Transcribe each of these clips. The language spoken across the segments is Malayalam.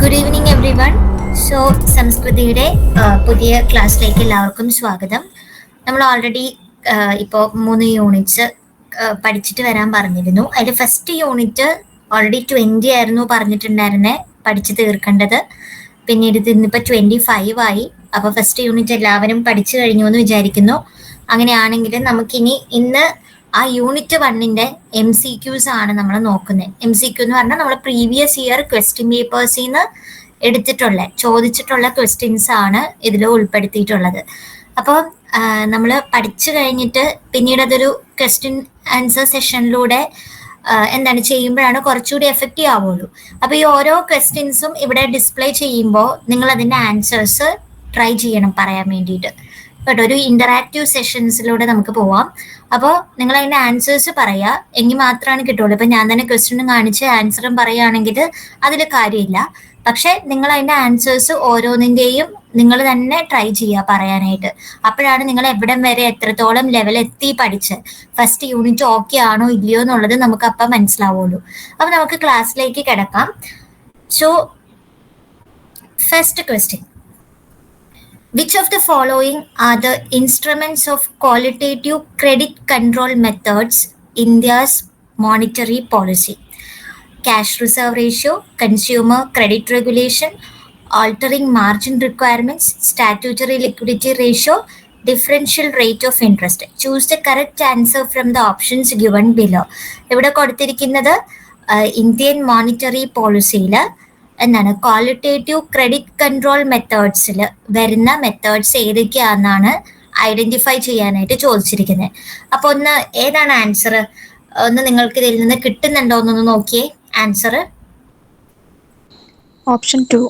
Good evening everyone so സംസ്കൃതിയുടെ പുതിയ ക്ലാസ്സിലേക്ക് എല്ലാവർക്കും സ്വാഗതം. നമ്മൾ ഓൾറെഡി ഇപ്പോൾ മൂന്ന് യൂണിറ്റ്സ് പഠിച്ചിട്ട് വരാൻ പറഞ്ഞിരുന്നു. അതിൽ ഫസ്റ്റ് യൂണിറ്റ് ഓൾറെഡി ട്വന്റി ആയിരുന്നു പറഞ്ഞിട്ടുണ്ടായിരുന്നെ പഠിച്ചു തീർക്കേണ്ടത്. പിന്നീട് ഇന്നിപ്പോൾ ട്വന്റി ഫൈവ് ആയി. അപ്പോൾ ഫസ്റ്റ് യൂണിറ്റ് എല്ലാവരും പഠിച്ചു കഴിഞ്ഞു എന്ന് വിചാരിക്കുന്നു. അങ്ങനെയാണെങ്കിൽ നമുക്കിനി ഇന്ന് ആ യൂണിറ്റ് വണ്ണിന്റെ എം സി ക്യൂസ് ആണ് നമ്മൾ നോക്കുന്നത് എം സി ക്യൂ എന്ന് പറഞ്ഞാൽ നമ്മൾ പ്രീവിയസ് ഇയർ ക്വസ്റ്റ്യൻ പേപ്പേഴ്സിൽ നിന്ന് എടുത്തിട്ടുള്ള ചോദിച്ചിട്ടുള്ള ക്വസ്റ്റ്യൻസ് ആണ് ഇതിൽ ഉൾപ്പെടുത്തിയിട്ടുള്ളത്. അപ്പോൾ നമ്മൾ പഠിച്ചു കഴിഞ്ഞിട്ട് പിന്നീട് അതൊരു ക്വസ്റ്റ്യൻ ആൻസർ സെഷനിലൂടെ എന്താണ് ചെയ്യുമ്പോഴാണ് കുറച്ചുകൂടി എഫക്റ്റീവ് ആവുള്ളൂ. അപ്പോൾ ഈ ഓരോ ക്വസ്റ്റ്യൻസും ഇവിടെ ഡിസ്പ്ലേ ചെയ്യുമ്പോൾ നിങ്ങൾ അതിന്റെ ആൻസേഴ്സ് ട്രൈ ചെയ്യണം പറയാൻ വേണ്ടിയിട്ട്. കേട്ടോ ഒരു ഇന്ററാക്റ്റീവ് സെഷൻസിലൂടെ നമുക്ക് പോവാം. അപ്പോൾ നിങ്ങൾ അതിന്റെ ആൻസേഴ്സ് പറയുക എങ്കിൽ മാത്രമാണ് കിട്ടുള്ളൂ. ഇപ്പൊ ഞാൻ തന്നെ ക്വസ്റ്റ്യനും കാണിച്ച് ആൻസറും പറയുകയാണെങ്കിൽ അതിൽ കാര്യമില്ല. പക്ഷെ നിങ്ങൾ അതിന്റെ ആൻസേഴ്സ് ഓരോന്നിന്റെയും നിങ്ങൾ തന്നെ ട്രൈ ചെയ്യുക പറയാനായിട്ട്. അപ്പോഴാണ് നിങ്ങൾ എവിടം വരെ എത്രത്തോളം ലെവൽ എത്തി പഠിച്ച്. ഫസ്റ്റ് യൂണിറ്റ് ഓക്കെ ആണോ ഇല്ലയോ എന്നുള്ളത് നമുക്ക് അപ്പം മനസ്സിലാവുള്ളൂ. അപ്പൊ നമുക്ക് ക്ലാസ്സിലേക്ക് കിടക്കാം. So first question Which of the following are the instruments of qualitative credit control methods India's monetary policy? Cash reserve ratio, consumer credit regulation, altering margin requirements, statutory liquidity ratio, differential rate of interest. Choose the correct answer from the options given below. ഇവിടെ കൊടുത്തിരിക്കുന്നത് ഇന്ത്യൻ മോണിറ്ററി പോളിസിയിൽ എന്താണ്? ക്വാളിറ്റേറ്റീവ് ക്രെഡിറ്റ് കൺട്രോൾ മെത്തേഡ്സിൽ വരുന്ന മെത്തേഡ്സ് ഏതൊക്കെയാണെന്നാണ് ഐഡന്റിഫൈ ചെയ്യാനായിട്ട് ചോദിച്ചിരിക്കുന്നത്. അപ്പോൾ ഒന്ന് ഏതാണ് ആൻസർ ഒന്ന് നിങ്ങൾക്ക് ഇതിൽ നിന്ന് കിട്ടുന്നുണ്ടോ എന്നൊന്ന് നോക്കിയേ. ആൻസർ ഓപ്ഷൻ ടു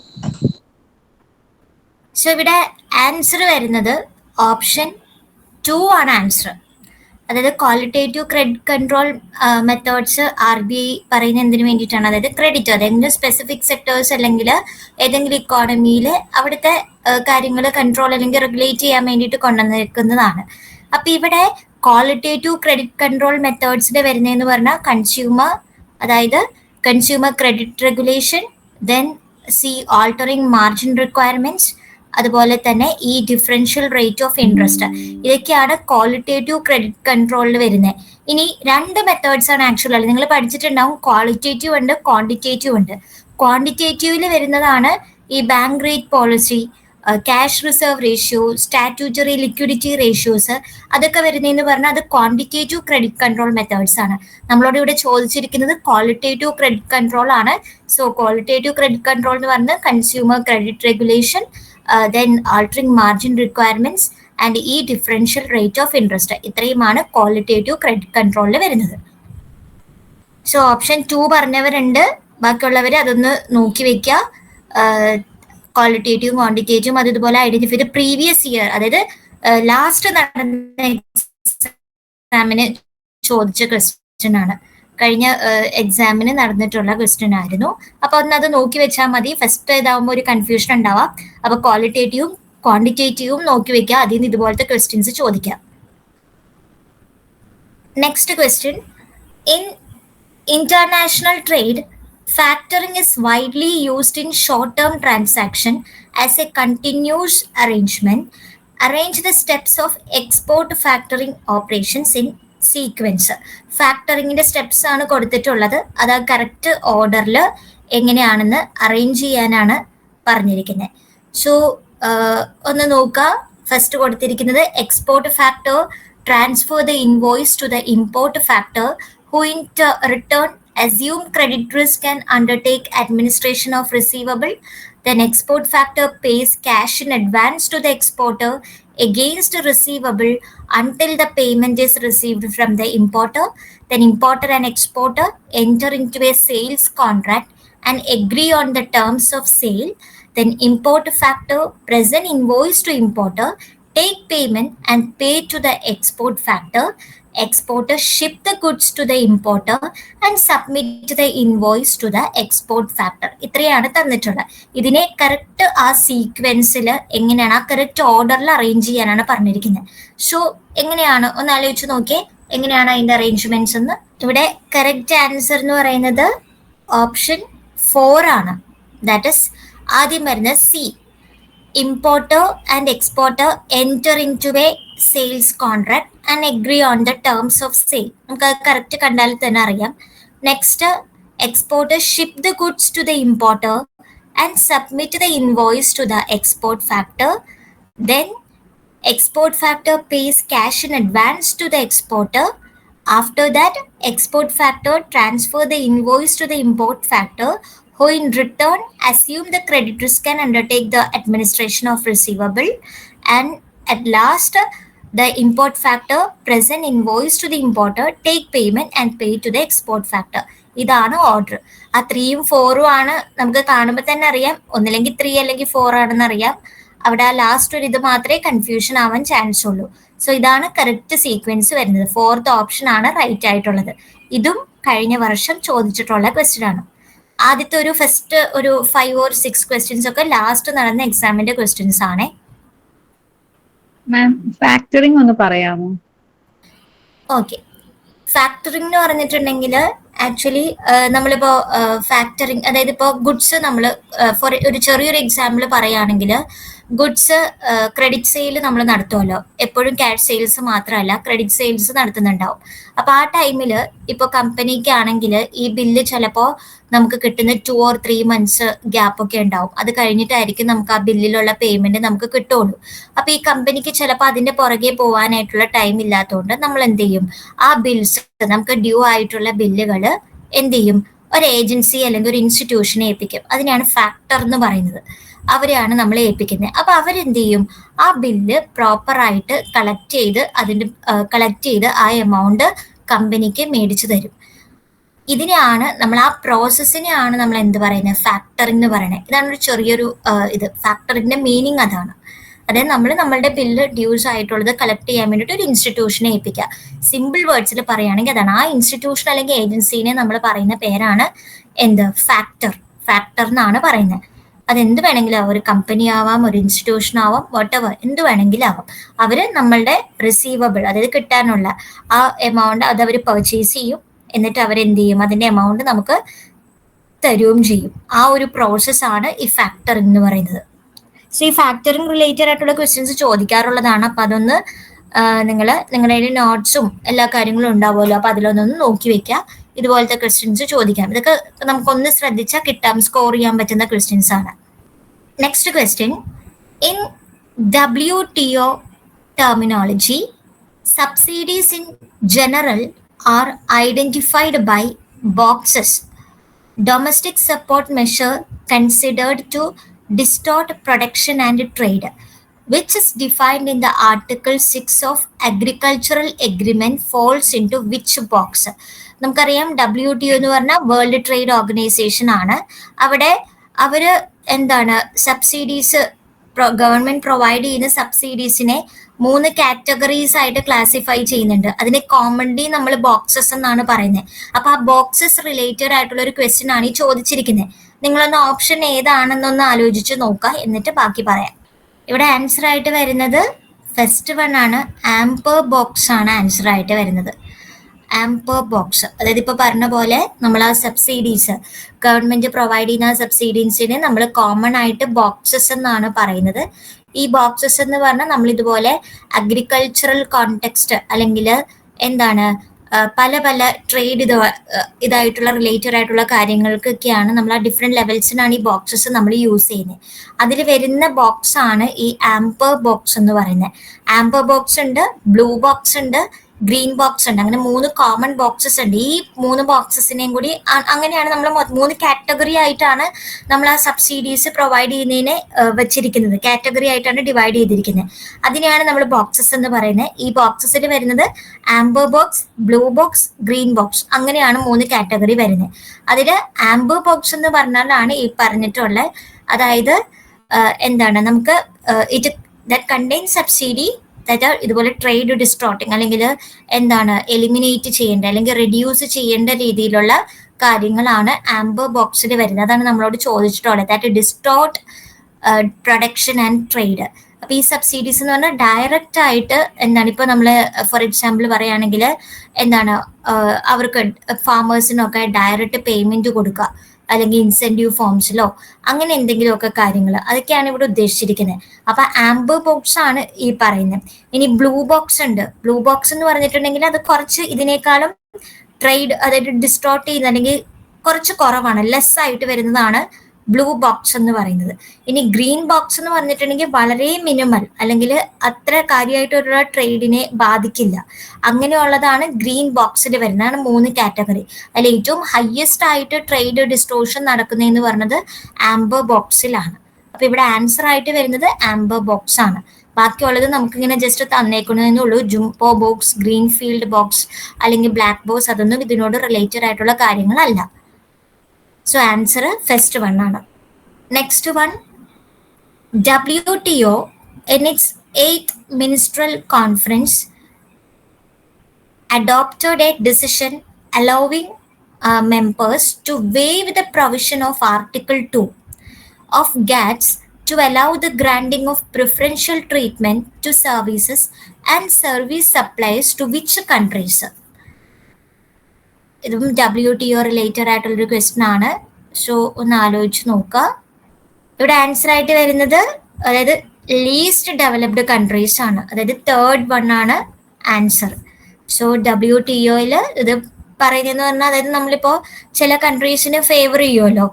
സോ ഇവിടെ ആൻസർ വരുന്നത് ഓപ്ഷൻ ടു ആണ് ആൻസർ അതായത് qualitative credit control methods R B I പറയുന്ന എന്തിനു വേണ്ടിയിട്ടാണ്? അതായത് ക്രെഡിറ്റ് അതെങ്കിലും സ്പെസിഫിക് സെക്ടേഴ്സ് അല്ലെങ്കിൽ ഏതെങ്കിലും ഇക്കോണമിയിൽ അവിടുത്തെ കാര്യങ്ങൾ കൺട്രോൾ അല്ലെങ്കിൽ റെഗുലേറ്റ് ചെയ്യാൻ വേണ്ടിയിട്ട് കൊണ്ടുവന്നിരിക്കുന്നതാണ് അപ്പൊ ഇവിടെ ക്വാളിറ്റേറ്റീവ് ക്രെഡിറ്റ് കൺട്രോൾ മെത്തേഡ്സിൽ വരുന്നതെന്ന് പറഞ്ഞാൽ കൺസ്യൂമർ അതായത് consumer credit regulation then C altering margin requirements അതുപോലെ തന്നെ ഈ ഡിഫറൻഷ്യൽ റേറ്റ് ഓഫ് ഇൻട്രസ്റ്റ് ഇതൊക്കെയാണ് ക്വാളിറ്റേറ്റീവ് ക്രെഡിറ്റ് കൺട്രോളിൽ വരുന്നത് ഇനി രണ്ട് മെത്തേഡ്സ് ആണ് ആക്ച്വൽ അല്ല നിങ്ങൾ പഠിച്ചിട്ടുണ്ടാവും. ക്വാളിറ്റേറ്റീവ് ഉണ്ട് ക്വാണ്ടിറ്റേറ്റീവ് ഉണ്ട്. ക്വാണ്ടിറ്റേറ്റീവിൽ വരുന്നതാണ് ഈ bank rate policy cash reserve ratio statutory liquidity ratios അതൊക്കെ വരുന്നതെന്ന് പറഞ്ഞാൽ അത് ക്വാണ്ടിറ്റേറ്റീവ് ക്രെഡിറ്റ് കൺട്രോൾ മെത്തേഡ്സ് ആണ്. നമ്മളോട് ഇവിടെ ചോദിച്ചിരിക്കുന്നത് ക്വാളിറ്റേറ്റീവ് ക്രെഡിറ്റ് കൺട്രോൾ ആണ്. സോ ക്വാളിറ്റേറ്റീവ് ക്രെഡിറ്റ് കൺട്രോൾ എന്ന് പറഞ്ഞാൽ consumer credit regulation then altering margin requirements and ഈ ഡിഫറൻഷ്യൽ റേറ്റ് ഓഫ് ഇൻട്രസ്റ്റ് ഇത്രയുമാണ് ക്വാളിറ്റേറ്റീവ് ക്രെഡിറ്റ് കൺട്രോളിൽ വരുന്നത്. സോ ഓപ്ഷൻ ടു പറഞ്ഞവരുണ്ട്. ബാക്കിയുള്ളവർ അതൊന്ന് നോക്കി വെക്കുക ക്വാളിറ്റേറ്റീവും ക്വാണ്ടിറ്റേറ്റീവും അത് ഇതുപോലെ ഐഡന്റിഫൈ ചെയ്ത് പ്രീവിയസ് ഇയർ അതായത് ലാസ്റ്റ് നടന്ന എക്സാമിന് ചോദിച്ച ക്വസ്റ്റ്യൻ ആണ്. കഴിഞ്ഞ എക്സാമിന് നടന്നിട്ടുള്ള ക്വസ്റ്റ്യൻ ആയിരുന്നു. അപ്പൊ അത് നോക്കി വെച്ചാൽ മതി. ഫസ്റ്റ് ഇതാവുമ്പോൾ ഒരു കൺഫ്യൂഷൻ ഉണ്ടാവാം. അപ്പൊ ക്വാളിറ്റേറ്റീവും ക്വാണ്ടിറ്റേറ്റീവും നോക്കി വെക്കാം അതിൽ നിന്ന് ഇതുപോലത്തെ ക്വസ്റ്റ്യൻസ് ചോദിക്കാം. Next question in international trade factoring is widely used in short term transaction as a continuous arrangement arrange the steps of export factoring operations in sequence ഫാക്ടറിങ്ങിന്റെ steps ആണ് കൊടുത്തിട്ടുള്ളത്. അത് ആ കറക്റ്റ് ഓർഡറിൽ എങ്ങനെയാണെന്ന് അറേഞ്ച് ചെയ്യാനാണ് പറഞ്ഞിരിക്കുന്നത് സോ ഒന്ന് നോക്കുക ഫസ്റ്റ് കൊടുത്തിരിക്കുന്നത് export factor transfer the invoice to the import factor who in return assume credit risk risk undertake administration of receivable then export factor pays pays in advance to the exporter against a receivable until the payment is received from the importer then importer and exporter enter into a sales contract and agree on the terms of sale. Then import factor present invoice to importer take payment and pay to the export factor. Exporter ship the goods to the importer and submit the invoice to the export factor. ഇത്രയാണ് തന്നിട്ടുള്ളത്. ഇതിനെ കറക്റ്റ് ആ സീക്വൻസിൽ എങ്ങനെയാണ് ആ കറക്റ്റ് ഓർഡറിൽ അറേഞ്ച് ചെയ്യാനാണ് പറഞ്ഞിരിക്കുന്നത്. സോ എങ്ങനെയാണ്? ഒന്ന് ആലോചിച്ച് നോക്കിയേ. എങ്ങനെയാണ് അതിന്റെ അറേഞ്ച്മെന്റ്സ് എന്ന്? ഇവിടെ കറക്റ്റ് ആൻസർ എന്ന് പറയുന്നത് ഓപ്ഷൻ ഫോർ ആണ്. ദാറ്റ് ഇസ് ആദ്യം വരുന്നത് C importer and exporter enter into a sales contract and agree on the terms of sale നമുക്ക് കറക്റ്റ് കണ്ടാൽ തന്നെ അറിയാം next exporter ship the goods to the importer and submit the invoice to the export factor then export factor pays cash in advance to the exporter after that export factor transfer the invoice to the import factor who in return assume the credit can undertake the administration of receivable and at last the import factor present invoice to the importer take payment and pay to the export factor ഇതാണ് ഓർഡർ ആ ത്രീയും ഫോറും ആണ് നമുക്ക് കാണുമ്പോൾ തന്നെ അറിയാം ഒന്നില്ലെങ്കിൽ ത്രീ അല്ലെങ്കിൽ ഫോർ ആണെന്ന് അറിയാം അവിടെ ആ ലാസ്റ്റ് ഒരു ഇത് മാത്രമേ കൺഫ്യൂഷൻ ആവാൻ ചാൻസ് ഉള്ളൂ സോ ഇതാണ് കറക്റ്റ് സീക്വൻസ് വരുന്നത് ഫോർത്ത് ഓപ്ഷൻ ആണ് റൈറ്റ് ആയിട്ടുള്ളത് ഇതും കഴിഞ്ഞ വർഷം ചോദിച്ചിട്ടുള്ള ക്വസ്റ്റ്യൻ ആണ് ആദ്യത്തെ ഒരു ഫസ്റ്റ് ഒരു ഫൈവ് ഓർ സിക്സ് ക്വസ്റ്റ്യൻസ് ഒക്കെ ലാസ്റ്റ് നടന്ന എക്സാമിന്റെ ക്വസ്റ്റ്യൻസ് ആണ്. മാം ഫാക്ടറിംഗ് ഒന്ന് പറയാമോ? ഓക്കെ ഫാക്ടറിംഗ് എന്ന് പറഞ്ഞിട്ടുണ്ടെങ്കിൽ ആക്ച്വലി നമ്മളിപ്പോ ഫാക്ടറിങ് അതായത് ഇപ്പോൾ ഗുഡ്സ് നമ്മൾ ഫോർ ഒരു ചെറിയൊരു എക്സാമ്പിൾ പറയുകയാണെങ്കിൽ ഗുഡ്സ് ക്രെഡിറ്റ് സെയിൽ നമ്മൾ നടത്തുമല്ലോ എപ്പോഴും ക്യാഷ് സെയിൽസ് മാത്രമല്ല ക്രെഡിറ്റ് സെയിൽസ് നടത്തുന്നുണ്ടാവും. അപ്പൊ ആ ടൈമിൽ ഇപ്പൊ കമ്പനിക്ക് ആണെങ്കിൽ ഈ ബില്ല് ചിലപ്പോൾ നമുക്ക് കിട്ടുന്ന two or three months gap ഒക്കെ ഉണ്ടാവും. അത് കഴിഞ്ഞിട്ടായിരിക്കും നമുക്ക് ആ ബില്ലിലുള്ള പേയ്മെന്റ് നമുക്ക് കിട്ടുള്ളൂ. അപ്പൊ ഈ കമ്പനിക്ക് ചിലപ്പോൾ അതിന്റെ പുറകെ പോകാനായിട്ടുള്ള ടൈം ഇല്ലാത്തതുകൊണ്ട് നമ്മൾ എന്ത് ചെയ്യും? ആ ബിൽസ് നമുക്ക് ഡ്യൂ ആയിട്ടുള്ള ബില്ലുകൾ എന്ത് ചെയ്യും? ഒരു ഏജൻസി അല്ലെങ്കിൽ ഒരു ഇൻസ്റ്റിറ്റ്യൂഷനെ ഏൽപ്പിക്കും. അതിനെയാണ് ഫാക്ടർ എന്ന് പറയുന്നത്. അവരെയാണ് നമ്മൾ ഏൽപ്പിക്കുന്നത്. അപ്പൊ അവരെന്ത് ചെയ്യും ആ ബില്ല് പ്രോപ്പറായിട്ട് കളക്ട് ചെയ്ത് അതിന്റെ കളക്ട് ചെയ്ത് ആ എമൗണ്ട് കമ്പനിക്ക് മേടിച്ചു തരും. ഇതിനെയാണ് നമ്മൾ ആ പ്രോസസ്സിനെയാണ് നമ്മൾ എന്ത് പറയുന്നത് ഫാക്ടറിംഗ് എന്ന് പറയുന്നത് ഇതാണ് ഒരു ചെറിയൊരു ഇത്. ഫാക്ടറിന്റെ മീനിങ് അതാണ്. അതായത് നമ്മൾ നമ്മളുടെ ബില്ല് ഡ്യൂസ് ആയിട്ടുള്ളത് കളക്ട് ചെയ്യാൻ വേണ്ടിയിട്ട് ഒരു ഇൻസ്റ്റിറ്റ്യൂഷനെ ഏൽപ്പിക്കുക. സിമ്പിൾ വേർഡ്സിൽ പറയുകയാണെങ്കിൽ അതാണ്. ആ ഇൻസ്റ്റിറ്റ്യൂഷൻ അല്ലെങ്കിൽ ഏജൻസീനെ നമ്മൾ പറയുന്ന പേരാണ് എന്ത്? ഫാക്ടർ ഫാക്ടർ എന്നാണ് പറയുന്നത്. അതെന്ത് വേണമെങ്കിലും ആവാം. ഒരു കമ്പനി ആവാം ഒരു ഇൻസ്റ്റിറ്റ്യൂഷൻ ആവാം വാട്ട് എവർ എന്ത് വേണമെങ്കിലും ആവാം. അവർ നമ്മളുടെ റിസീവബിൾ അതായത് കിട്ടാനുള്ള ആ എമൗണ്ട് അത് അവർ പർച്ചേസ് ചെയ്യും. എന്നിട്ട് അവർ എന്ത് ചെയ്യും? അതിന്റെ എമൗണ്ട് നമുക്ക് തരുകയും ചെയ്യും. ആ ഒരു പ്രോസസ്സാണ് ഈ ഫാക്ടറിംഗ് എന്ന് പറയുന്നത്. സോ ഈ ഫാക്ടറിംഗ് റിലേറ്റഡ് ആയിട്ടുള്ള ക്വസ്റ്റ്യൻസ് ചോദിക്കാറുള്ളതാണ്. അപ്പൊ അതൊന്ന് നിങ്ങൾ നിങ്ങളുടെ നോട്ട്സും എല്ലാ കാര്യങ്ങളും ഉണ്ടാവുമല്ലോ. അപ്പൊ അതിലൊന്നൊന്ന് നോക്കി വെക്കുക ഇതുപോലത്തെ ക്വസ്റ്റ്യൻസ് ചോദിക്കാം. ഇതൊക്കെ നമുക്കൊന്ന് ശ്രദ്ധിച്ചാൽ കിട്ടാം സ്കോർ ചെയ്യാൻ പറ്റുന്ന ക്വസ്റ്റ്യൻസ് ആണ്. Next question in W T O terminology subsidies in general are identified by boxes domestic support measure considered to distort production and trade, which is defined in the Article 6 of Agricultural Agreement falls into which box? നമുക്കറിയാം ഡബ്ല്യു ടി എന്ന് പറഞ്ഞ വേൾഡ് ട്രേഡ് ഓർഗനൈസേഷൻ ആണ്. അവിടെ അവർ എന്താണ് സബ്സിഡീസ് ഗവൺമെന്റ് പ്രൊവൈഡ് ചെയ്യുന്ന സബ്സിഡീസിനെ മൂന്ന് കാറ്റഗറീസ് ആയിട്ട് ക്ലാസിഫൈ ചെയ്യുന്നുണ്ട്. അതിനെ കോമൺലി നമ്മൾ ബോക്സസ് എന്നാണ് പറയുന്നത് അപ്പൊ ആ ബോക്സസ് റിലേറ്റഡ് ആയിട്ടുള്ള ഒരു ക്വസ്റ്റ്യൻ ആണ് ഈ ചോദിച്ചിരിക്കുന്നത് നിങ്ങളൊന്ന് ഓപ്ഷൻ ഏതാണെന്നൊന്ന് ആലോചിച്ച് നോക്കുക എന്നിട്ട് ബാക്കി പറയാം. ഇവിടെ ആൻസർ ആയിട്ട് വരുന്നത് ഫസ്റ്റ് വൺ ആണ്. ആംപർ ബോക്സ് ആണ് ആൻസർ ആയിട്ട് വരുന്നത്. ആംപർ ബോക്സ് അതായത് ഇപ്പൊ പറഞ്ഞ പോലെ നമ്മൾ ആ സബ്സിഡീസ് ഗവൺമെന്റ് പ്രൊവൈഡ് ചെയ്യുന്ന സബ്സിഡീസിന് നമ്മൾ കോമൺ ആയിട്ട് ബോക്സസ് എന്നാണ് പറയുന്നത്. ഈ ബോക്സസ് എന്ന് പറഞ്ഞാൽ നമ്മൾ ഇതുപോലെ അഗ്രികൾച്ചറൽ കോണ്ടെക്സ്റ്റ് അല്ലെങ്കിൽ എന്താണ് പല പല ട്രേഡ് ഇത് ഇതായിട്ടുള്ള റിലേറ്റഡ് ആയിട്ടുള്ള കാര്യങ്ങൾക്കൊക്കെയാണ് നമ്മൾ ആ ഡിഫറെന്റ് ലെവൽസിനാണ് ഈ ബോക്സസ് നമ്മൾ യൂസ് ചെയ്യുന്നത് അതിൽ വരുന്ന ബോക്സ് ആണ് ഈ ആംപർ ബോക്സ് എന്ന് പറയുന്നത് ആംപർ ബോക്സ് ഉണ്ട് ബ്ലൂ ബോക്സ് ഉണ്ട് ഗ്രീൻ ബോക്സ് ഉണ്ട്. അങ്ങനെ മൂന്ന് കോമൺ ബോക്സസ് ഉണ്ട്. ഈ മൂന്ന് ബോക്സസിനെയും കൂടി അങ്ങനെയാണ് നമ്മൾ മൂന്ന് കാറ്റഗറി ആയിട്ടാണ് നമ്മൾ ആ സബ്സിഡീസ് പ്രൊവൈഡ് ചെയ്യുന്നതിനെ വെച്ചിരിക്കുന്നത്. കാറ്റഗറി ആയിട്ടാണ് ഡിവൈഡ് ചെയ്തിരിക്കുന്നത്. അതിനെയാണ് നമ്മൾ ബോക്സസ് എന്ന് പറയുന്നത്. ഈ ബോക്സസിൽ വരുന്നത് amber box blue box green box അങ്ങനെയാണ് മൂന്ന് കാറ്റഗറി വരുന്നത്. അതിൽ ആംബർ ബോക്സ് എന്ന് പറഞ്ഞാലാണ് ഈ പറഞ്ഞിട്ടുള്ള അതായത് എന്താണ്? നമുക്ക് it that contain subsidy that ഇതുപോലെ ട്രേഡ് ഡിസ്ട്രോട്ടിങ് അല്ലെങ്കിൽ എന്താണ് എലിമിനേറ്റ് ചെയ്യേണ്ട അല്ലെങ്കിൽ റെഡ്യൂസ് ചെയ്യേണ്ട രീതിയിലുള്ള കാര്യങ്ങളാണ് ആംബർ ബോക്സിൽ വരുന്നത്. അതാണ് നമ്മളോട് ചോദിച്ചിട്ടുള്ളത്. That distort production and trade അപ്പൊ ഈ സബ്സിഡീസ് എന്ന് പറഞ്ഞാൽ ഡയറക്റ്റ് ആയിട്ട് എന്താണ് ഇപ്പൊ നമ്മൾ ഫോർ എക്സാമ്പിൾ പറയുകയാണെങ്കിൽ എന്താണ് അവർക്ക് ഫാമേഴ്സിനൊക്കെ ഡയറക്റ്റ് പേയ്മെന്റ് കൊടുക്കുക. അല്ലെങ്കിൽ ഇൻസെന്റീവ് ഫോംസിലോ അങ്ങനെ എന്തെങ്കിലുമൊക്കെ കാര്യങ്ങൾ. അതൊക്കെയാണ് ഇവിടെ ഉദ്ദേശിച്ചിരിക്കുന്നത് അപ്പൊ ആംബർ ബോക്സ് ആണ് ഈ പറയുന്നത് ഇനി ബ്ലൂ ബോക്സ് ഉണ്ട്. ബ്ലൂ ബോക്സ് എന്ന് പറഞ്ഞിട്ടുണ്ടെങ്കിൽ അത് കുറച്ച് ഇതിനേക്കാളും ട്രേഡ് അതായത് ഡിസ്ട്രോട്ട് ചെയ്യുന്ന അല്ലെങ്കിൽ കുറച്ച് കുറവാണ് ലെസ് ആയിട്ട് വരുന്നതാണ് ബ്ലൂ ബോക്സ് എന്ന് പറയുന്നത്. ഇനി ഗ്രീൻ ബോക്സ് എന്ന് പറഞ്ഞിട്ടുണ്ടെങ്കിൽ വളരെ മിനിമൽ അല്ലെങ്കിൽ അത്ര കാര്യമായിട്ട് ഒരു ട്രേഡിനെ ബാധിക്കില്ല. അങ്ങനെയുള്ളതാണ് ഗ്രീൻ ബോക്സിൽ വരുന്നതാണ് മൂന്ന് കാറ്റഗറി അതിൽ ഏറ്റവും ഹയ്യസ്റ്റ് ആയിട്ട് ട്രേഡ് ഡിസ്ട്രോഷൻ നടക്കുന്നതെന്ന് പറഞ്ഞത് ആംബർ ബോക്സിലാണ് അപ്പൊ ഇവിടെ ആൻസർ ആയിട്ട് വരുന്നത് ആംബർ ബോക്സ് ആണ്. ബാക്കിയുള്ളത് നമുക്കിങ്ങനെ ജസ്റ്റ് തന്നേക്കുന്നതേ ഉള്ളൂ. Jumbo box green field box അല്ലെങ്കിൽ ബ്ലാക്ക് ബോക്സ് അതൊന്നും ഇതിനോട് റിലേറ്റഡ് ആയിട്ടുള്ള കാര്യങ്ങളല്ല. സോ ആൻസർ ഫസ്റ്റ് വൺ ആണ് next one W T O in its eighth ministerial conference adopted a decision allowing uh, members to waive the provision of Article 2 of GATS to allow the granting of preferential treatment to services and service suppliers to which countries? ഇതും ഡബ്ല്യു ടി ഒ റിലേറ്റഡ് ആയിട്ടുള്ളൊരു ക്വസ്റ്റൻ ആണ്. സോ ഒന്ന് ആലോചിച്ച് നോക്കുക ഇവിടെ ആൻസർ ആയിട്ട് വരുന്നത് അതായത് ലീസ്റ്റ് ഡെവലപ്ഡ് കൺട്രീസ് ആണ്. അതായത് തേർഡ് വൺ ആണ് ആൻസർ സോ ഡബ്ല്യു ടി ഒയിൽ ഇത് പറയുന്നതെന്ന് പറഞ്ഞാൽ അതായത് നമ്മളിപ്പോ ചില കൺട്രീസിന് ഫേവർ ചെയ്യുമല്ലോ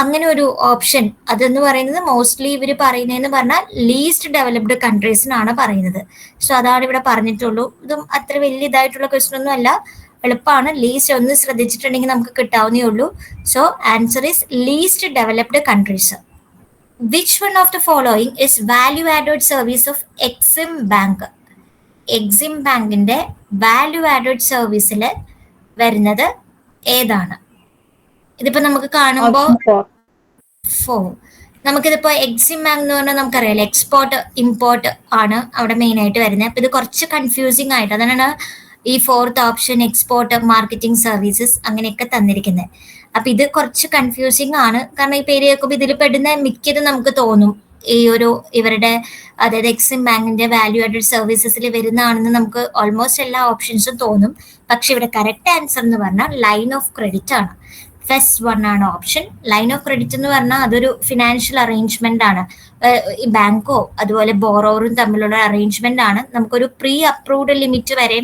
അങ്ങനെ ഒരു ഓപ്ഷൻ അതെന്ന് പറയുന്നത് മോസ്റ്റ്ലി ഇവർ പറയുന്നതെന്ന് പറഞ്ഞാൽ ലീസ്റ്റ് ഡെവലപ്ഡ് കൺട്രീസിനാണ് പറയുന്നത്. സോ അതാണ് ഇവിടെ പറഞ്ഞിട്ടുള്ളൂ. ഇതും അത്ര വലിയ ഇതായിട്ടുള്ള ക്വസ്റ്റൻ ഒന്നും അല്ല എളുപ്പമാണ് ലീസ്റ്റ് ഒന്ന് ശ്രദ്ധിച്ചിട്ടുണ്ടെങ്കിൽ നമുക്ക് കിട്ടാവുന്നേ ഉള്ളൂ. So answer is least developed countries which one of the following is value added service of Exim bank Exim ബാങ്കിന്റെ വാല്യൂ ആഡഡ് സർവീസിൽ വരുന്നത് ഏതാണ്? ഇതിപ്പോ നമുക്ക് കാണുമ്പോൾ ഫോ ഫോർ നമുക്കിതിപ്പോ എക്സിം ബാങ്ക് എന്ന് പറഞ്ഞാൽ നമുക്കറിയാലോ എക്സ്പോർട്ട് ഇമ്പോർട്ട് ആണ് അവിടെ മെയിൻ ആയിട്ട് വരുന്നത്. അപ്പൊ ഇത് കുറച്ച് കൺഫ്യൂസിങ് ആയിട്ട് അതാണ് ഈ fourth option export marketing services അങ്ങനെയൊക്കെ തന്നിരിക്കുന്നത് അപ്പൊ ഇത് കുറച്ച് കൺഫ്യൂസിങ് ആണ്. കാരണം ഈ പേര് കേൾക്കുമ്പോൾ ഇതിൽ പെടുന്ന മിക്കതും നമുക്ക് തോന്നും. ഈ ഒരു ഇവരുടെ അതായത് എക്സിം ബാങ്കിന്റെ വാല്യൂ ആഡഡ് സർവീസസിൽ വരുന്നതാണെന്ന് നമുക്ക് ഓൾമോസ്റ്റ് എല്ലാ ഓപ്ഷൻസും തോന്നും. പക്ഷെ ഇവിടെ കറക്റ്റ് ആൻസർ എന്ന് പറഞ്ഞാൽ ലൈൻ ഓഫ് ക്രെഡിറ്റ് ആണ്. ഫസ്റ്റ് വൺ ആണ് ഓപ്ഷൻ ലൈൻ ഓഫ് ക്രെഡിറ്റ് എന്ന് പറഞ്ഞാൽ അതൊരു ഫിനാൻഷ്യൽ അറേഞ്ച്മെന്റ് ആണ്. ഈ ബാങ്കോ അതുപോലെ ബോറോറും തമ്മിലുള്ള അറേഞ്ച്മെന്റ് ആണ് നമുക്കൊരു പ്രീ അപ്രൂവ്ഡ് ലിമിറ്റ് വരെ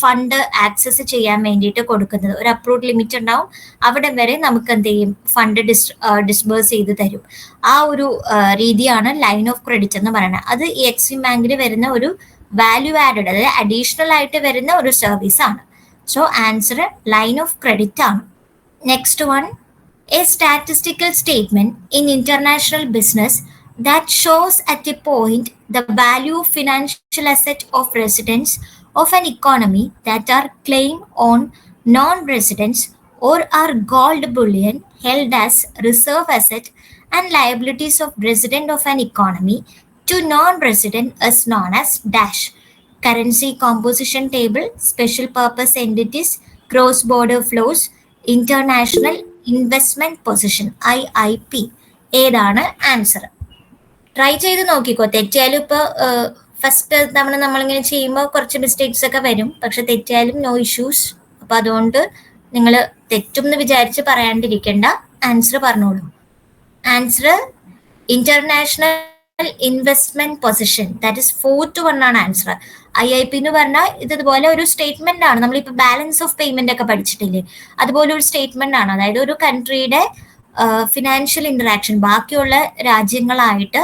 ഫണ്ട് ആക്സസ് ചെയ്യാൻ വേണ്ടിയിട്ട് കൊടുക്കുന്നത്. ഒരു അപ്രൂവ്ഡ് ലിമിറ്റ് ഉണ്ടാവും. അവിടെ വരെ നമുക്ക് എന്ത് ചെയ്യും ഫണ്ട് ഡിസ് ഡിസ്ബേഴ്സ് ചെയ്ത് തരും. ആ ഒരു രീതിയാണ് ലൈൻ ഓഫ് ക്രെഡിറ്റ് എന്ന് പറയുന്നത്. അത് ഈ എക്സിം ബാങ്കിൽ വരുന്ന ഒരു വാല്യൂ ആഡഡ് അതായത് അഡീഷണൽ ആയിട്ട് വരുന്ന ഒരു സർവീസ് ആണ്. So answer line of credit ആണ്. Next one, a statistical statement in international business that shows at a point the value of financial asset of residents of an economy that are claimed on non-residents or are gold bullion held as reserve asset and liabilities of resident of an economy to non-resident is known as dash. Currency composition table, special purpose entities, cross border flows, international investment position I I P ഏതാണ് ആൻസർ ട്രൈ ചെയ്ത് നോക്കിക്കോ. തെറ്റിയാലും ഇപ്പൊ ഫസ്റ്റ് തവണ നമ്മളിങ്ങനെ ചെയ്യുമ്പോൾ കുറച്ച് മിസ്റ്റേക്സ് ഒക്കെ വരും. പക്ഷെ തെറ്റിയാലും നോ ഇഷ്യൂസ് അപ്പൊ അതുകൊണ്ട് നിങ്ങൾ തെറ്റും എന്ന് വിചാരിച്ച് പറയാണ്ടിരിക്കേണ്ട. ആൻസർ പറഞ്ഞോളൂ. Answer international investment position that is four two one ആണ് ആൻസർ ഐ ഐ പി എന്ന് പറഞ്ഞാൽ ഇത് ഇതുപോലെ ഒരു സ്റ്റേറ്റ്മെന്റ് ആണ്. നമ്മളിപ്പോ ബാലൻസ് ഓഫ് പേയ്മെന്റ് ഒക്കെ പഠിച്ചിട്ടില്ലേ? അതുപോലെ ഒരു സ്റ്റേറ്റ്മെന്റ് ആണ്. അതായത് ഒരു കൺട്രിയുടെ ഫിനാൻഷ്യൽ ഇന്ററാക്ഷൻ ബാക്കിയുള്ള രാജ്യങ്ങളായിട്ട്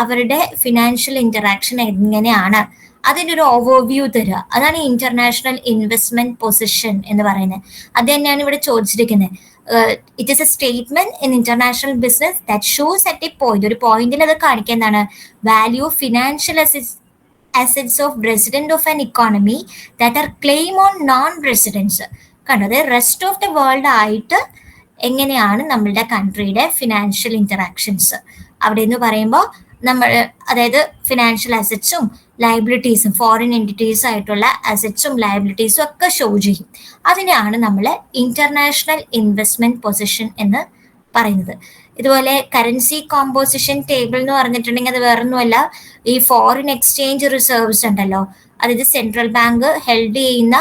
അവരുടെ ഫിനാൻഷ്യൽ ഇന്ററാക്ഷൻ എങ്ങനെയാണ്? അതിന്റെ ഒരു ഓവർവ്യൂ തരിക അതാണ് ഇന്റർനാഷണൽ ഇൻവെസ്റ്റ്മെന്റ് പൊസിഷൻ എന്ന് പറയുന്നത്. അത് തന്നെയാണ് ഇവിടെ ചോദിച്ചിരിക്കുന്നത്. It is a statement in international business that shows at a point ഒരു പോയിന്റിൽ അത് കാണിക്കുന്നതാണ് value financial financial assets of resident of an economy that are claim on non residents കണ്ടത് റെസ്റ്റ് ഓഫ് ദ വേൾഡ് ആയിട്ട് എങ്ങനെയാണ് നമ്മളുടെ കൺട്രിയുടെ ഫിനാൻഷ്യൽ ഇന്ററാക്ഷൻസ് അവിടെ എന്ന് പറയുമ്പോൾ നമ്മൾ അതായത് ഫിനാൻഷ്യൽ അസറ്റ്സും ലയബിലിറ്റീസും ഫോറിൻ എന്റിറ്റീസ് ആയിട്ടുള്ള അസറ്റ്സും ലയബിലിറ്റീസും ഒക്കെ ഷോ ചെയ്യും. അതിനെയാണ് നമ്മൾ ഇന്റർനാഷണൽ ഇൻവെസ്റ്റ്മെന്റ് പൊസിഷൻ എന്ന് പറയുന്നത്. ഇതുപോലെ കറൻസി കോമ്പോസിഷൻ ടേബിൾ എന്ന് പറഞ്ഞിട്ടുണ്ടെങ്കിൽ അത് വേറൊന്നുമല്ല. ഈ ഫോറിൻ എക്സ്ചേഞ്ച് റിസർവ്സ് ഉണ്ടല്ലോ. അതായത് സെൻട്രൽ ബാങ്ക് ഹെൽഡ് ചെയ്യുന്ന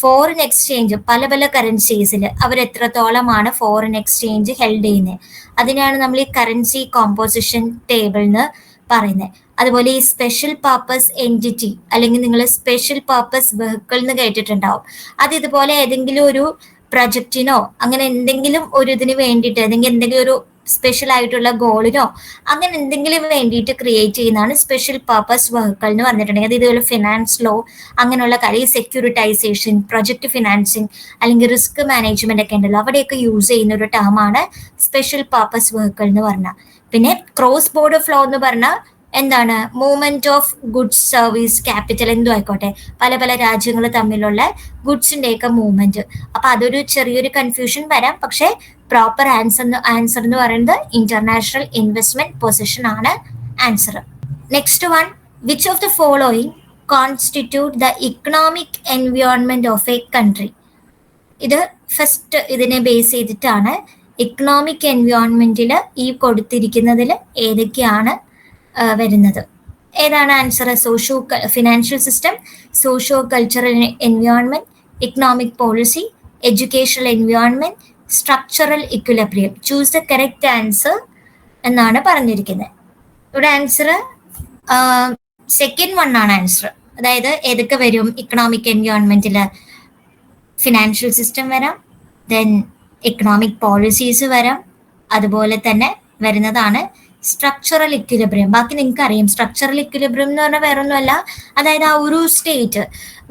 ഫോറിൻ എക്സ്ചേഞ്ച് പല പല കറൻസീസിൽ അവർ എത്രത്തോളമാണ് ഫോറിൻ എക്സ്ചേഞ്ച് ഹെൽഡ് ചെയ്യുന്നത് അതിനാണ് നമ്മൾ ഈ കറൻസി കോമ്പോസിഷൻ ടേബിൾ എന്ന് പറയുന്നത് അതുപോലെ ഈ സ്പെഷ്യൽ പർപ്പസ് എന്റിറ്റി അല്ലെങ്കിൽ നിങ്ങൾ സ്പെഷ്യൽ പർപ്പസ് വെഹിക്കിൾ എന്ന് കേട്ടിട്ടുണ്ടാവും. അത് ഇതുപോലെ ഏതെങ്കിലും ഒരു പ്രൊജക്റ്റിനോ അങ്ങനെ എന്തെങ്കിലും ഒരു ഇതിന് വേണ്ടിയിട്ട് അല്ലെങ്കിൽ എന്തെങ്കിലും ഒരു സ്പെഷ്യൽ ആയിട്ടുള്ള ഗോളിനോ അങ്ങനെ എന്തെങ്കിലും വേണ്ടിയിട്ട് ക്രിയേറ്റ് ചെയ്യുന്നതാണ് സ്പെഷ്യൽ പർപ്പസ് വെഹിക്കിൾ എന്ന് പറഞ്ഞിട്ടുണ്ടെങ്കിൽ അത് ഇതുപോലെ ഫിനാൻസ് ലോ അങ്ങനെയുള്ള കാര്യം സെക്യൂരിറ്റൈസേഷൻ പ്രൊജക്ട് ഫിനാൻസിങ് അല്ലെങ്കിൽ റിസ്ക് മാനേജ്മെന്റ് ഒക്കെ ഉണ്ടല്ലോ അവിടെയൊക്കെ യൂസ് ചെയ്യുന്ന ഒരു ടേമാണ് സ്പെഷ്യൽ പർപ്പസ് വെഹിക്കിൾ എന്ന് പറഞ്ഞാൽ. പിന്നെ ക്രോസ് ബോർഡർ ഫ്ലോ എന്ന് പറഞ്ഞാൽ എന്താണ്? Movement of goods service capital എന്തും ആയിക്കോട്ടെ പല പല രാജ്യങ്ങൾ തമ്മിലുള്ള ഗുഡ്സിന്റെ ഒക്കെ മൂവ്മെന്റ് അപ്പൊ അതൊരു ചെറിയൊരു കൺഫ്യൂഷൻ വരാം. പക്ഷേ പ്രോപ്പർ ആൻസർ ആൻസർ എന്ന് പറയുന്നത് ഇന്റർനാഷണൽ ഇൻവെസ്റ്റ്മെന്റ് പൊസിഷൻ ആണ് answer next one which of the following constitute the economic environment of a country ഇത് ഫസ്റ്റ് ഇതിനെ ബേസ് ചെയ്തിട്ടാണ് ഇക്കണോമിക് എൻവയോൺമെന്റിൽ ഈ കൊടുത്തിരിക്കുന്നതിൽ ഏതൊക്കെയാണ് വരുന്നത്. ഏതാണ് answer socio financial system socio cultural environment economic policy educational environment structural equilibrium choose the correct answer എന്നാണ് പറഞ്ഞിരിക്കുന്നത്. ഇവിടെ ആൻസർ സെക്കൻഡ് വൺ ആണ് ആൻസർ അതായത് ഏതൊക്കെ വരും? ഇക്കണോമിക് എൻവയോൺമെന്റിൽ ഫിനാൻഷ്യൽ സിസ്റ്റം വരാം ദെൻ ഇക്കണോമിക് പോളിസീസ് വരാം അതുപോലെ തന്നെ വരുന്നതാണ് സ്ട്രക്ചറൽ ഇക്വിലിബ്രിയം ബാക്കി നിങ്ങൾക്ക് അറിയാം സ്ട്രക്ചറൽ ഇക്വിലിബ്രിയം എന്ന് പറഞ്ഞാൽ വേറെ ഒന്നുമല്ല അതായത് ആ ഒരു സ്റ്റേറ്റ്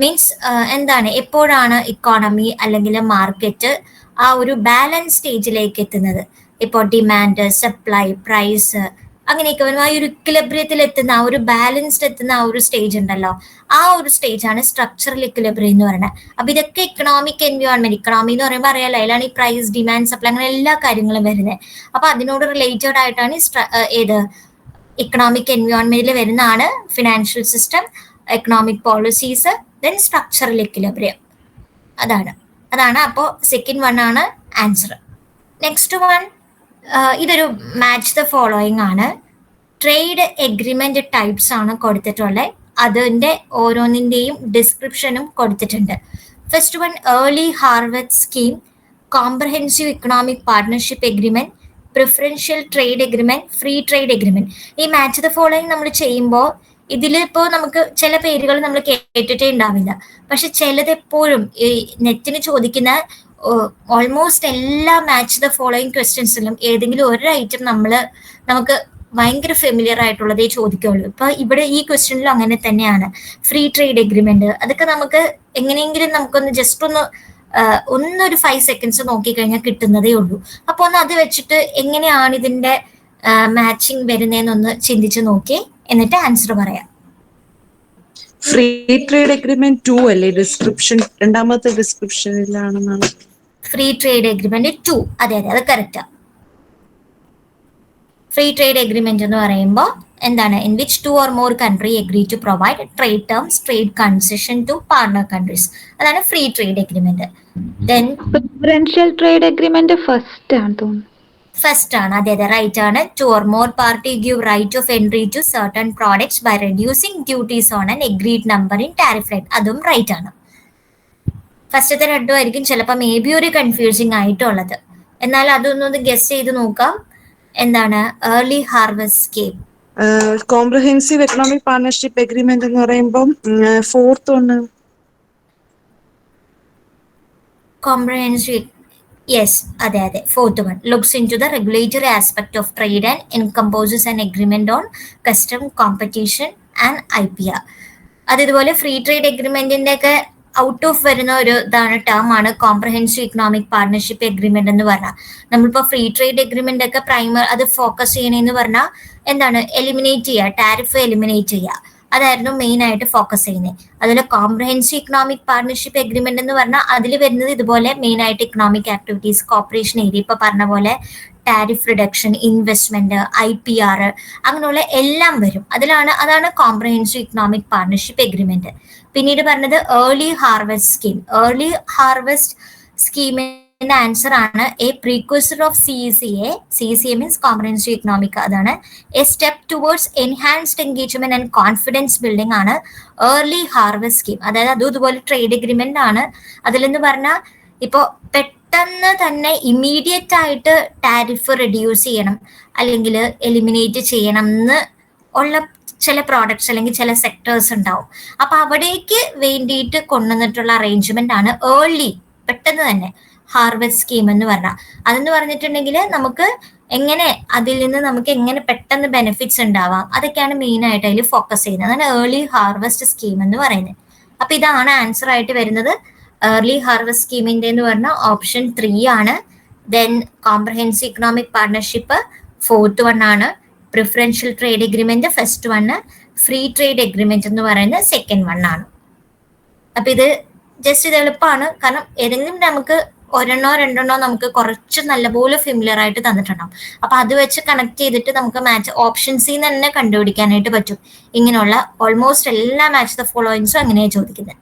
മീൻസ് എന്താണ്? എപ്പോഴാണ് ഇക്കോണമി അല്ലെങ്കിൽ മാർക്കറ്റ് ആ ഒരു ബാലൻസ് സ്റ്റേജിലേക്ക് എത്തുന്നത്? ഇപ്പോൾ ഡിമാൻഡ് സപ്ലൈ പ്രൈസ് അങ്ങനെയൊക്കെ വരുമ്പോൾ ആ ഒരു ഇക്വിലിബ്രിയത്തിൽ എത്തുന്ന ആ ഒരു ബാലൻസ്ഡ് എത്തുന്ന ആ ഒരു സ്റ്റേജ് ഉണ്ടല്ലോ. ആ ഒരു സ്റ്റേജ് ആണ് സ്ട്രക്ചറൽ ഇക്വിലിബ്രിയം എന്ന് പറയുന്നത് അപ്പൊ ഇതൊക്കെ ഇക്കണോമിക് എൻവയോൺമെന്റ് ഇക്കണോമി എന്ന് പറയുമ്പോൾ അറിയാലോ അതിലാണ് ഈ പ്രൈസ് ഡിമാൻഡ് സപ്ലൈ അങ്ങനെ എല്ലാ കാര്യങ്ങളും വരുന്നത് അപ്പൊ അതിനോട് റിലേറ്റഡ് ആയിട്ടാണ് ഏത്? ഇക്കണോമിക് എൻവയോൺമെന്റിൽ വരുന്നതാണ് financial system economic policies then structural equilibrium അതാണ്. അതാണ് അപ്പോൾ സെക്കൻഡ് വൺ ആണ് ആൻസർ നെക്സ്റ്റ് വൺ ഇതൊരു മാച്ച് ദ ഫോളോയിങ് ആണ്. ട്രേഡ് എഗ്രിമെന്റ് ടൈപ്സ് ആണ് കൊടുത്തിട്ടുള്ളത്. അതിന്റെ ഓരോന്നിന്റെയും ഡിസ്ക്രിപ്ഷനും കൊടുത്തിട്ടുണ്ട്. First one early harvest scheme comprehensive economic partnership agreement preferential trade agreement free trade agreement ഈ മാച്ച് ദ ഫോളോയിങ് നമ്മൾ ചെയ്യുമ്പോൾ ഇതിലിപ്പോ നമുക്ക് ചില പേരുകൾ നമ്മൾ കേട്ടിട്ടേ ഉണ്ടാവില്ല. പക്ഷെ ചിലത് എപ്പോഴും ഈ നെറ്റിന് ചോദിക്കുന്ന ഓൾമോസ്റ്റ് എല്ലാ മാച്ച് ദ ഫോളോയിങ് ക്വസ്റ്റ്യൻസിലും ഏതെങ്കിലും ഒരു ഐറ്റം നമ്മൾ നമുക്ക് ഭയങ്കര ഫെമിലിയർ ആയിട്ടുള്ളതേ ചോദിക്കുള്ളൂ. ഇപ്പൊ ഇവിടെ ഈ ക്വസ്റ്റ്യനിലും അങ്ങനെ തന്നെയാണ്. ഫ്രീ ട്രേഡ് എഗ്രിമെന്റ് അതൊക്കെ നമുക്ക് എങ്ങനെയെങ്കിലും നമുക്കൊന്ന് ജസ്റ്റ് ഒന്ന് ഒന്നൊരു ഫൈവ് സെക്കൻഡ്സ് നോക്കിക്കഴിഞ്ഞാൽ കിട്ടുന്നതേ ഉള്ളൂ. അപ്പൊ ഒന്ന് അത് വെച്ചിട്ട് എങ്ങനെയാണ് ഇതിന്റെ മാച്ചിങ് വരുന്നതെന്നൊന്ന് ചിന്തിച്ച് നോക്കി. എന്നിട്ട് ആൻസർ പറയാം. ഫ്രീ ട്രേഡ് അഗ്രിമെന്റ് ടു അല്ലേ? ഡിസ്ക്രിപ്ഷൻ രണ്ടാമത്തെ ഡിസ്ക്രിപ്ഷനിലാണെന്നാണ് ഫ്രീ ട്രേഡ് എഗ്രിമെന്റ് ടു അതെ അതെ അത് കറക്റ്റാ ഫ്രീ ട്രേഡ് എഗ്രിമെന്റ് എന്ന് പറയുമ്പോൾ എന്താണ്? In which two or more country agree to provide trade terms trade concession to partner countries അതാണ് free trade agreement then preferential trade agreement first ആണ് തോന്നുന്നു. ഫസ്റ്റ് ആണ്. അതെ അതെ റൈറ്റ് ആണ്. Two or more party give right of entry to certain products by reducing duties on an agreed number in tariff rate അതും റൈറ്റ് ആണ്. ഫസ്റ്റത്തെ രണ്ടും ആയിരിക്കും ചിലപ്പോൾ മേ ബി ഒരു കൺഫ്യൂസിങ് ആയിട്ടുള്ളത്. എന്നാൽ അതൊന്നൊന്ന് ഗസ് ചെയ്ത് നോക്കാം. എന്താണ്? Early harvest scheme comprehensive economic partnership agreement എന്ന് പറയുമ്പോൾ ഫോർത്ത് ഒന്ന്. കോംപ്രഹെൻസീവ് യെസ് അതെ അതെ fourth one looks into the regulatory aspect of trade and encompasses an agreement on custom competition and I P R അത് ഇതുപോലെ ഫ്രീ ട്രേഡ് എഗ്രിമെന്റിന്റെ ഒക്കെ ഔട്ട് ഓഫ് വരുന്ന ഒരു ഇതാണ് ടേം ആണ് കോംപ്രഹെൻസീവ് ഇക്കണോമിക് പാർട്ണർഷിപ്പ് എഗ്രിമെന്റ് എന്ന് പറഞ്ഞാൽ നമ്മളിപ്പോൾ ഫ്രീ ട്രേഡ് എഗ്രിമെന്റ് ഒക്കെ പ്രൈമർ അത് ഫോക്കസ് ചെയ്യണമെന്ന് പറഞ്ഞാൽ എന്താണ്? എലിമിനേറ്റ് ചെയ്യുക ടാരിഫ് എലിമിനേറ്റ് ചെയ്യുക അതായിരുന്നു മെയിൻ ആയിട്ട് ഫോക്കസ് ചെയ്യുന്നത് അതിൽ കോംപ്രഹെൻസീവ് ഇക്കണോമിക് പാർട്ണർഷിപ്പ് എഗ്രിമെന്റ് എന്ന് പറഞ്ഞാൽ അതിൽ വരുന്നത് ഇതുപോലെ മെയിൻ ആയിട്ട് ഇക്കണോമിക് ആക്ടിവിറ്റീസ് കോപ്പറേഷൻ ഏരിയ ഇപ്പൊ പറഞ്ഞ പോലെ tariff reduction investment I P R അങ്ങനെയുള്ള എല്ലാം വരും. അതിലാണ് അതാണ് കോംപ്രഹെൻസീവ് ഇക്കണോമിക് പാർട്ണർഷിപ്പ് എഗ്രിമെന്റ് പിന്നീട് പറഞ്ഞത് early harvest scheme early harvest സ്കീമിന്റെ answer ആണ് a precursor of C C A C C A means comprehensive economic അതാണ്. A step towards enhanced engagement and confidence building ആണ് ഏർലി ഹാർവെസ്റ്റ് സ്കീം അതായത് അതും ഇതുപോലെ ട്രേഡ് എഗ്രിമെന്റ് ആണ്. അതിലെന്ന് പറഞ്ഞാൽ ഇപ്പോ പെട്ടെന്ന് തന്നെ ഇമ്മീഡിയറ്റ് ആയിട്ട് ടാരിഫ് റെഡ്യൂസ് ചെയ്യണം. അല്ലെങ്കിൽ എലിമിനേറ്റ് ചെയ്യണം എന്ന് ഉള്ള ചില പ്രോഡക്ട്സ് അല്ലെങ്കിൽ ചില സെക്ടേഴ്സ് ഉണ്ടാവും. അപ്പൊ അവിടേക്ക് വേണ്ടിയിട്ട് കൊണ്ടുവന്നിട്ടുള്ള അറേഞ്ച്മെന്റ് ആണ് ഏർലി പെട്ടെന്ന് തന്നെ ഹാർവെസ്റ്റ് സ്കീം എന്ന് പറഞ്ഞാൽ അതെന്ന് പറഞ്ഞിട്ടുണ്ടെങ്കിൽ നമുക്ക് എങ്ങനെ അതിൽ നിന്ന് നമുക്ക് എങ്ങനെ പെട്ടെന്ന് ബെനിഫിറ്റ്സ് ഉണ്ടാവാം അതൊക്കെയാണ് മെയിൻ ആയിട്ട് അതിൽ ഫോക്കസ് ചെയ്യുന്നത്. അതാണ് ഏർലി ഹാർവെസ്റ്റ് സ്കീം എന്ന് പറയുന്നത്. അപ്പൊ ഇതാണ് ആൻസർ ആയിട്ട് വരുന്നത്. ഏർലി ഹാർവെസ്റ്റ് സ്കീമിന്റെ എന്ന് പറഞ്ഞ ഓപ്ഷൻ ത്രീ ആണ്. Then comprehensive economic partnership fourth one ആണ്. Preferential trade agreement first one free trade agreement എന്ന് പറയുന്നത് സെക്കൻഡ് വൺ ആണ്. അപ്പൊ ഇത് ജസ്റ്റ് ഇത് എളുപ്പമാണ് കാരണം ഏതെങ്കിലും നമുക്ക് ഒരെണ്ണോ രണ്ടെണ്ണോ നമുക്ക് കുറച്ച് നല്ലപോലെ ഫിമിലർ ആയിട്ട് തന്നിട്ടുണ്ടാവും. അപ്പൊ അത് വെച്ച് കണക്ട് ചെയ്തിട്ട് നമുക്ക് മാച്ച് ഓപ്ഷൻസിൽ നിന്ന് തന്നെ കണ്ടുപിടിക്കാനായിട്ട് പറ്റും. ഇങ്ങനെയുള്ള ഓൾമോസ്റ്റ് എല്ലാ മാച്ച് ദ ഫോളോയിങ്സും അങ്ങനെയാണ് ചോദിക്കുന്നത്